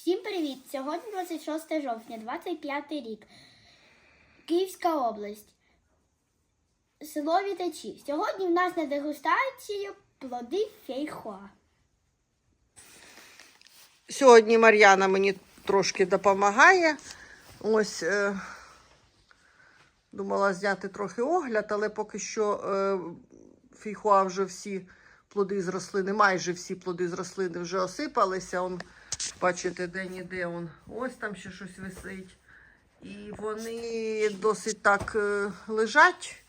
Всім привіт! Сьогодні 26 жовтня, 25 рік. Київська область. Село Вітачі. Сьогодні в нас на дегустацію плоди фейхоа. Сьогодні Мар'яна мені трошки допомагає. Ось е, думала зняти трохи огляд, але поки що е, фейхоа вже всі плоди з рослини, майже всі плоди з рослини вже осипалися. Он, бачите, де-ніде он. Ось там ще щось висить. І вони досить так е, лежать.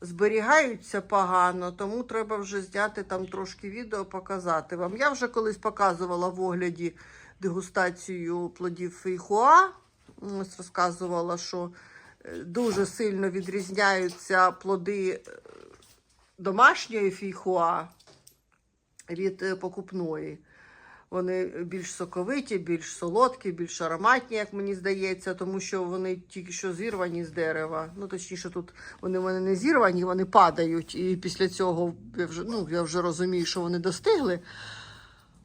Зберігаються погано, тому треба вже зняти там трошки відео, показати вам. Я вже колись показувала в огляді дегустацію плодів фейхоа. Ось розказувала, що е, дуже сильно відрізняються плоди е, домашньої фейхоа від покупної. Вони більш соковиті, більш солодкі, більш ароматні, як мені здається, тому що вони тільки що зірвані з дерева. Ну, точніше, тут вони в мене не зірвані, вони падають. І після цього я вже, ну, я вже розумію, що вони достигли.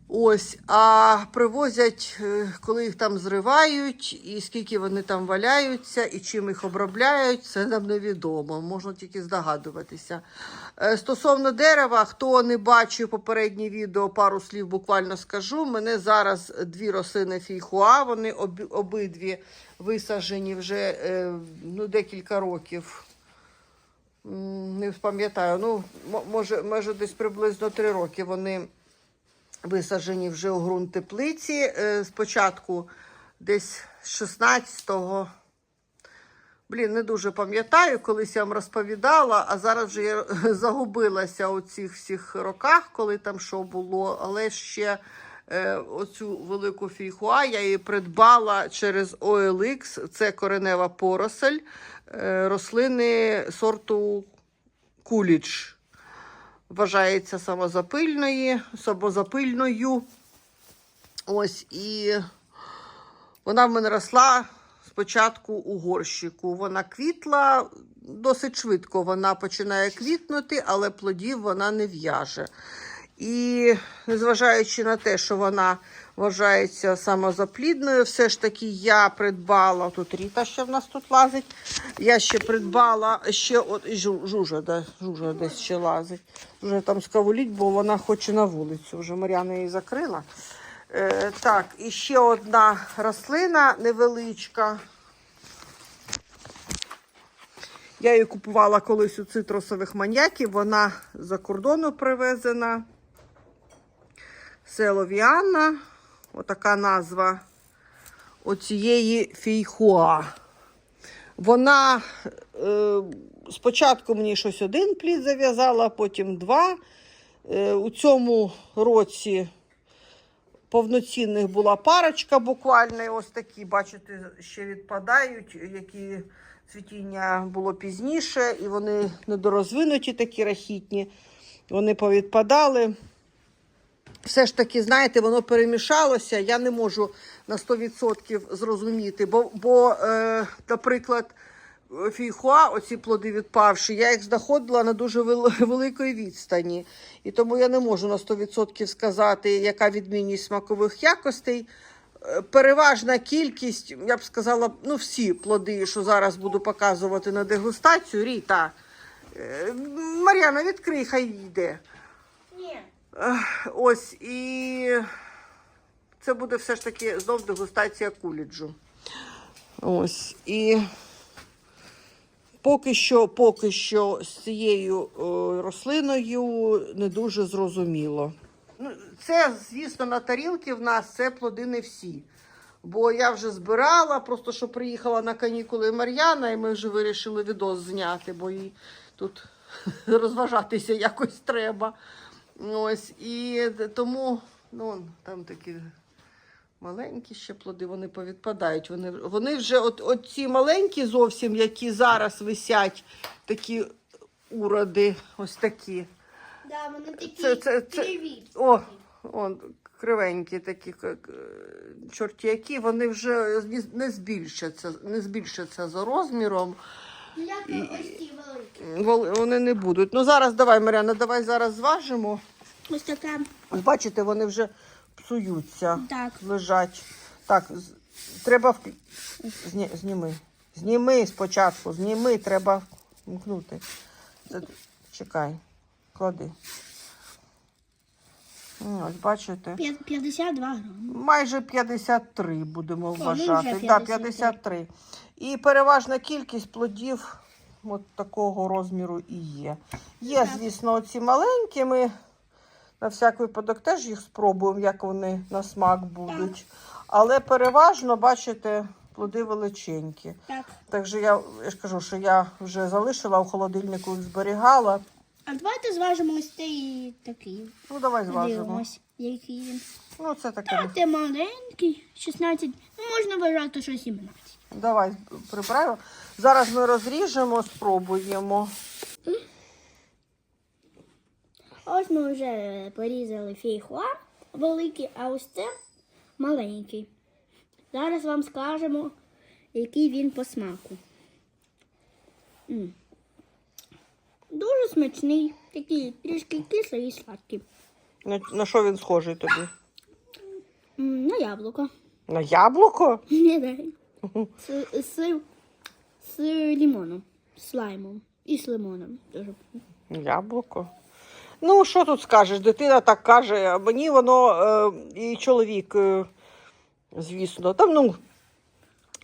Ось, а привозять, е, коли їх там зривають, і скільки вони там валяються, і чим їх обробляють, це нам невідомо. Можна тільки здогадуватися. Е, Стосовно дерева, хто не бачив попереднє відео, пару слів буквально скажу. Мене зараз дві рослини фійхуа, вони обидві висаджені вже е, ну, декілька років. Не пам'ятаю, ну, мо- може, може, десь приблизно три роки вони висаджені вже у ґрунт теплиці. Е, Спочатку десь 16-го. Блін, не дуже пам'ятаю, колись я вам розповідала, а зараз вже я загубилася у цих всіх роках, коли там що було. Але ще е, оцю велику фійхуа я її придбала через OLX. Це коренева поросель е, рослини сорту куліч вважається самозапильної, самозапильною. Ось і вона в мене росла спочатку у горщику. Вона квітла досить швидко. Вона починає квітнути, але плодів вона не в'яже. І незважаючи на те, що вона вважається самозаплідною, все ж таки я придбала, тут Ріта ще в нас тут лазить, я ще придбала ще от жужа, да, жужа десь ще лазить. Вже там скавуліть, бо вона хоче на вулицю. Вже Мар'яна її закрила. Е, так, і ще одна рослина невеличка. Я її купувала колись у цитрусових маньяків. Вона за кордону привезена. Село Віанна. Отака назва оцієї фійхуа. Вона е, спочатку мені щось один плід зав'язала, потім два. Е, у цьому році повноцінних була парочка буквально. Ось такі, бачите, ще відпадають, які цвітіння було пізніше, і вони недорозвинуті, такі рахітні. Вони повідпадали. Все ж таки, знаєте, воно перемішалося. Я не можу на 100% зрозуміти. Бо, бо е, наприклад, фійхуа, оці плоди відпавші, я їх знаходила на дуже вел- великої відстані. І тому я не можу на 100% сказати, яка відмінність смакових якостей. Е, Переважна кількість, я б сказала, ну всі плоди, що зараз буду показувати на дегустацію, Ріта. е, Мар'яна, відкрий, хай йде. Ось і це буде все ж таки знов дегустація куліджу. Ось і поки що, поки що з цією е, рослиною не дуже зрозуміло. Ну, це, звісно, на тарілки в нас це плоди не всі. Бо я вже збирала, просто що приїхала на канікули Мар'яна, і ми вже вирішили відос зняти, бо їй тут розважатися якось треба. Ось, і тому ну, там такі маленькі ще плоди, вони повідпадають. Вони, вони вже, от, от ці маленькі зовсім, які зараз висять, такі уроди, ось такі. Да, вони такі Це- це- це-. О, он, кривенькі такі к- к- чортяки, вони вже не збільшаться, не збільшаться за розміром. Як ось ці великі. Вони не будуть. Ну зараз давай, Маряна, давай зараз зважимо. Ось. Ось Бачите, вони вже псуються, Так. лежать. Так, треба вк... Зні... зніми. Зніми спочатку, зніми, треба вмкнути. Чекай, клади. Ось бачите. П'я- 52 грами. Майже 53 будемо ну, вважати. вже Да, 53. 53. І переважна кількість плодів от такого розміру і є. Є, звісно, ці маленькі. Ми на всяк випадок теж їх спробуємо, як вони на смак будуть. Але переважно, бачите, плоди величенькі. Так. Так що я, я ж кажу, що я вже залишила в холодильнику їх зберігала. А давайте зважимо ось цей такий. Ну, давай зважимо. Подивимось, який він. Ну, це таке. Так, ти маленький, 16, ну можна вважати, що 17. Давай прибираємо. Зараз ми розріжемо, спробуємо. Ось ми вже порізали фейхуа великий, а ось це маленький. Зараз вам скажемо, який він по смаку. М. Дуже смачний, такий трішки кислий і сладкий. На, на що він схожий тобі? М, На яблуко. На яблуко? Не дай. З, з, з лимоном, з лаймом і з лимоном. Дуже. Яблуко. Ну, що тут скажеш? Дитина так каже, а мені воно е, і чоловік, е, звісно. Там, ну,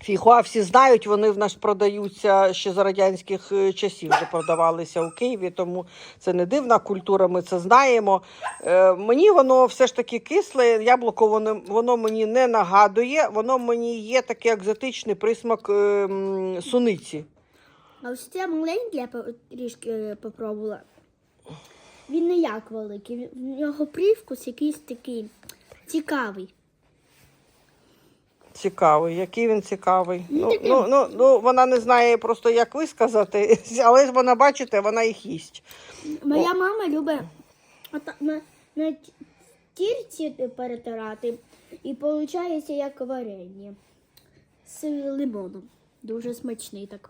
фіхуа всі знають, вони в нас продаються ще за радянських е, часів, вже продавалися у Києві, тому це не дивна культура, ми це знаємо. Е, мені воно все ж таки кисле, яблуко воно, воно мені не нагадує, воно мені є такий екзотичний присмак е, м, суниці. А ось це маленький, я трішки е, попробувала. Він не як великий, в нього привкус якийсь такий цікавий. Цікавий, який він цікавий. Ну, Ну, ну, ну, ну, вона не знає просто, як висказати, але ж вона, бачите, вона їх їсть. Моя мама любить на, на т- тірці перетирати, і виходить як варення з лимоном. Дуже смачний так.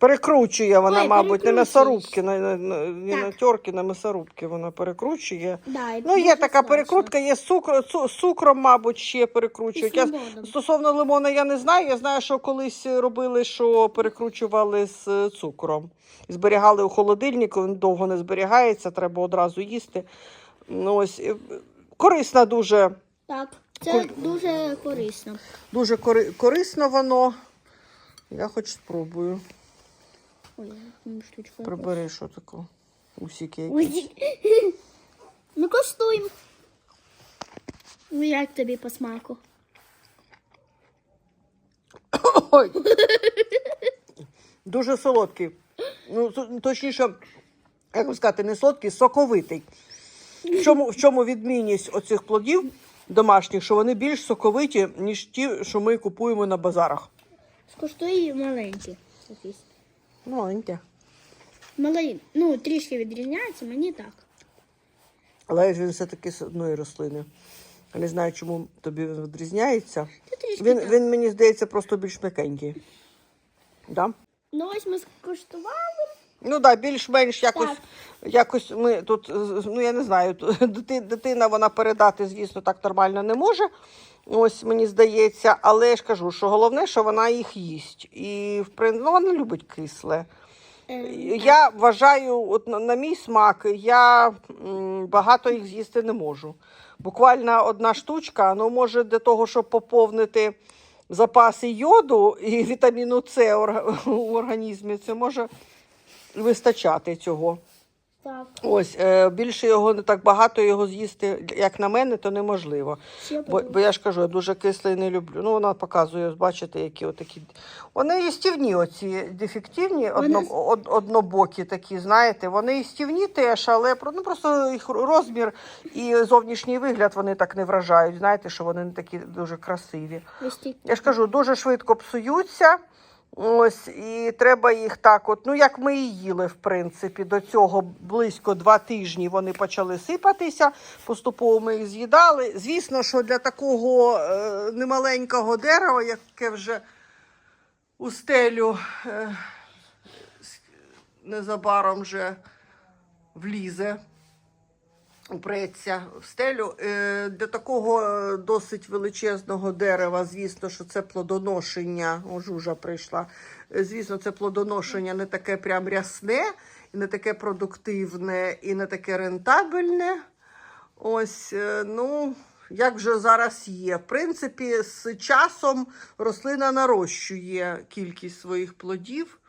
Перекручує вона, Ой, мабуть, не м'ясорубки, на, на, на, не на терки, на м'ясорубки вона перекручує. Да, Ну, є така перекрутка, є з цукру, цу, цукром, мабуть, ще перекручують. Я, стосовно лимона я не знаю. Я знаю, що колись робили, що перекручували з цукром. Зберігали у холодильнику, він довго не зберігається, треба одразу їсти. Ну, ось, корисна дуже. Так, це Куль- дуже корисно. Дуже кори- корисно воно. Я хоч спробую. Ой, я штучку. Прибери, що таке. Усіки. які. Ой. Ну, коштуємо. Ну, як тобі по смаку? Ой. Дуже солодкий. Ну, точніше, як би сказати, не солодкий, соковитий. В чому, в чому відмінність оцих плодів домашніх, що вони більш соковиті, ніж ті, що ми купуємо на базарах. Скуштуй маленький. якийсь. Маленьке. Малий, ну, трішки відрізняється, мені так. Але він все-таки з одної рослини. Я не знаю, чому тобі він відрізняється. Трішки Він, так. він мені здається, просто більш м'якенький. Да? Ну, ось ми скуштували. Ну так, да, більш-менш якось, Так. якось ми тут, ну я не знаю, дити- дитина вона передати, звісно, так нормально не може. Ось мені здається, але я ж кажу, що головне, що вона їх їсть. І в принципі, ну, вона любить кисле. Е, Я вважаю, от на, на мій смак, я багато їх з'їсти не можу. Буквально одна штучка, ну може для того, щоб поповнити запаси йоду і вітаміну С у організмі, це може вистачати цього. Так, Ось е, більше його не так багато його з'їсти, як на мене, то неможливо. Бо, бо я ж кажу, я дуже кислий не люблю. Ну, вона показує, бачите, які отакі. Вони їстівні, оці дефективні, Вони одно, од, однобокі такі, знаєте. Вони їстівні теж, але про- ну, просто їх розмір і зовнішній вигляд вони так не вражають. Знаєте, що вони не такі дуже красиві. ось Я ж кажу, дуже швидко псуються. Ось, і треба їх так, от, ну як ми і їли, в принципі, до цього близько два тижні вони почали сипатися, поступово ми їх з'їдали. Звісно, що для такого е, немаленького дерева, яке вже у стелю е, незабаром вже влізе, упреться в стелю. Е, Для такого е, досить величезного дерева, звісно, що це плодоношення. О, жужа прийшла. Е, Звісно, це плодоношення не таке прям рясне, і не таке продуктивне, і не таке рентабельне. Ось, ну, як вже зараз є. В принципі, з часом рослина нарощує кількість своїх плодів.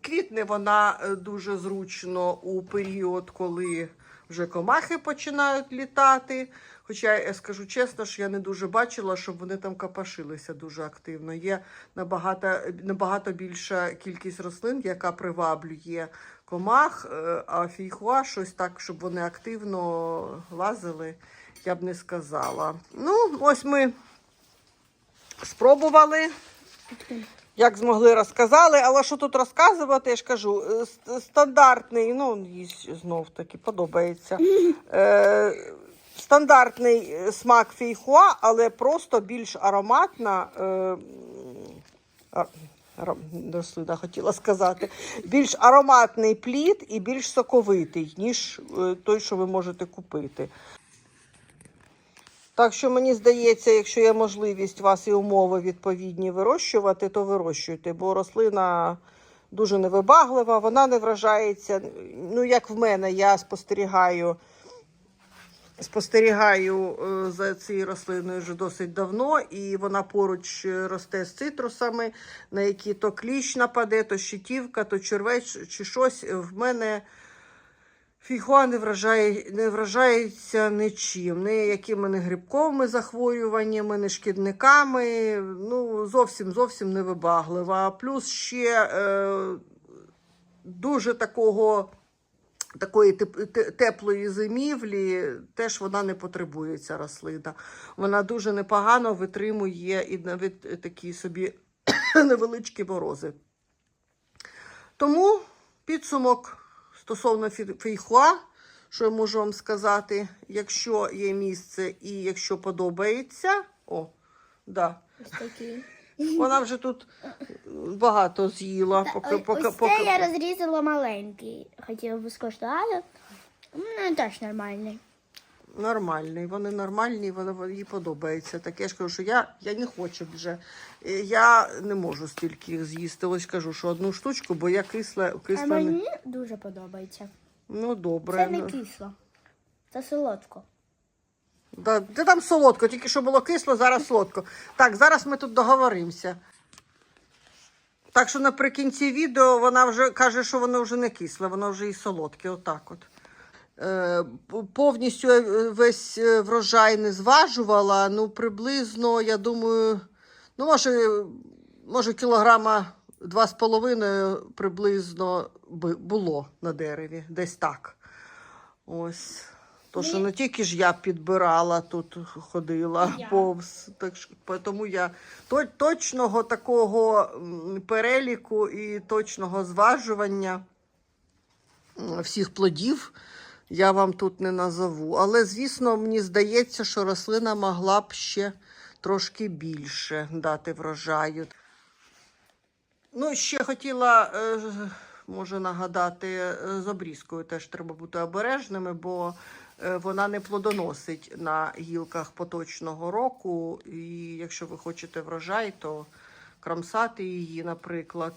Квітне вона е, дуже зручно у період, коли вже комахи починають літати. Хоча я скажу чесно, що я не дуже бачила, щоб вони там капашилися дуже активно. Є набагато, набагато більша кількість рослин, яка приваблює комах, е, а фійхуа щось так, щоб вони активно лазили, я б не сказала. Ну, ось ми спробували як змогли, розказали. Але що тут розказувати, я ж кажу, е, стандартний, ну, знов таки подобається. Е, стандартний е, смак фейхуа, але просто більш ароматна. Е, рослина хотіла сказати. Більш ароматний плід і більш соковитий, ніж е, той, що ви можете купити. Так що мені здається, якщо є можливість у вас і умови відповідні вирощувати, то вирощуйте, бо рослина дуже невибаглива, вона не вражається. Ну, як в мене, я спостерігаю, спостерігаю е, за цією рослиною вже досить давно, і вона поруч е, росте з цитрусами, на які то кліщ нападе, то щитівка, то червець чи щось. В мене Фігуа не, вражає, не вражається нічим, ні якими не грибковими захворюваннями, не шкідниками. Ну, зовсім зовсім невибаглива. Плюс ще е, дуже такого, такої теп- теплої зимівлі теж вона не потребує, ця рослина. Вона дуже непогано витримує і навіть такі собі невеличкі морози. Тому підсумок стосовно фейхуа, що я можу вам сказати, якщо є місце і якщо подобається, о, да, Ось такі. вона вже тут багато з'їла. Поки, Ось поки, це поки, я розрізала маленький. Хотіла би скоштувати. Ну, теж нормальний. Нормальний, вони нормальні, вони, їй подобається. Так я ж кажу, що я, я не хочу вже. Е, Я не можу стільки їх з'їсти. Ось кажу, що одну штучку, бо я кисла, кисла не... мені дуже подобається. Ну, добре. Це не ну. кисло. Це солодко. Да, де там солодко, тільки що було кисло, зараз солодко. Так, зараз ми тут договоримося. Так що наприкінці відео вона вже каже, що воно вже не кисле, воно вже і солодке. Отак от. Е, повністю е, весь е, врожай не зважувала. Ну, приблизно, я думаю, ну, може, може кілограма два з половиною приблизно було на дереві, десь так. Ось. То, що не тільки ж я підбирала, тут ходила Я. повз. Так що, тому я то, точного такого переліку і точного зважування всіх плодів я вам тут не назову. Але, звісно, мені здається, що рослина могла б ще трошки більше дати врожаю. Ну, ще хотіла, е, може нагадати, е, з обрізкою теж треба бути обережними, бо е, вона не плодоносить на гілках поточного року. І якщо ви хочете врожай, то кромсати її, наприклад,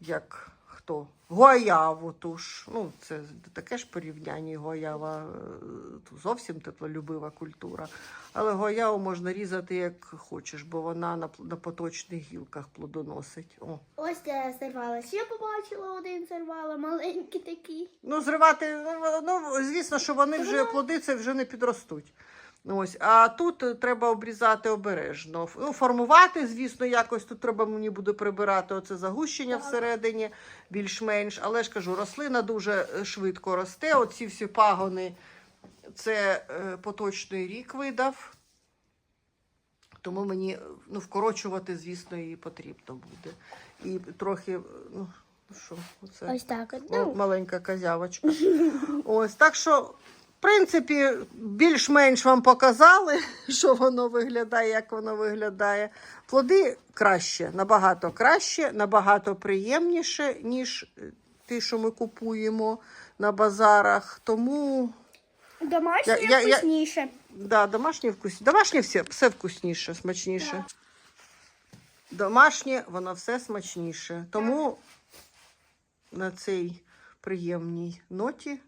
як хто? Гояву ту ж. Ну, це таке ж порівняння. Гоява е, зовсім теплолюбива культура. Але гояву можна різати як хочеш, бо вона на, на поточних гілках плодоносить. О. Ось я зірвала. Ще побачила один зірвала, маленький такий. Ну, зривати, ну, звісно, що вони вже плоди це вже не підростуть. Ось, а тут е, треба обрізати обережно. Ну, формувати, звісно, якось тут треба мені буде прибирати оце загущення всередині, більш-менш. Але ж кажу, рослина дуже е, швидко росте. Оці всі пагони це е, поточний рік видав. Тому мені ну, вкорочувати, звісно, її потрібно буде. І трохи, ну, що, оце. Ось так. от. Ну, маленька козявочка. Ось так що, принципі, більш-менш вам показали, що воно виглядає, як воно виглядає. Плоди краще, набагато краще, набагато приємніше, ніж е, ті, що ми купуємо. на базарах. Тому Домашнє Я- я- я- да, домашнє вкус... домашнє все, все вкусніше, смачніше. Домашнє, воно все смачніше. Тому на цій приємній ноті.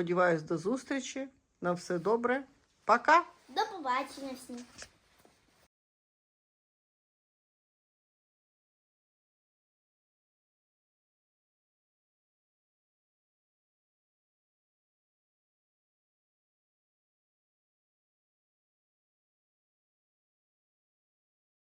Сподіваюсь, до зустрічі. На все добре. Пока! До побачення всім.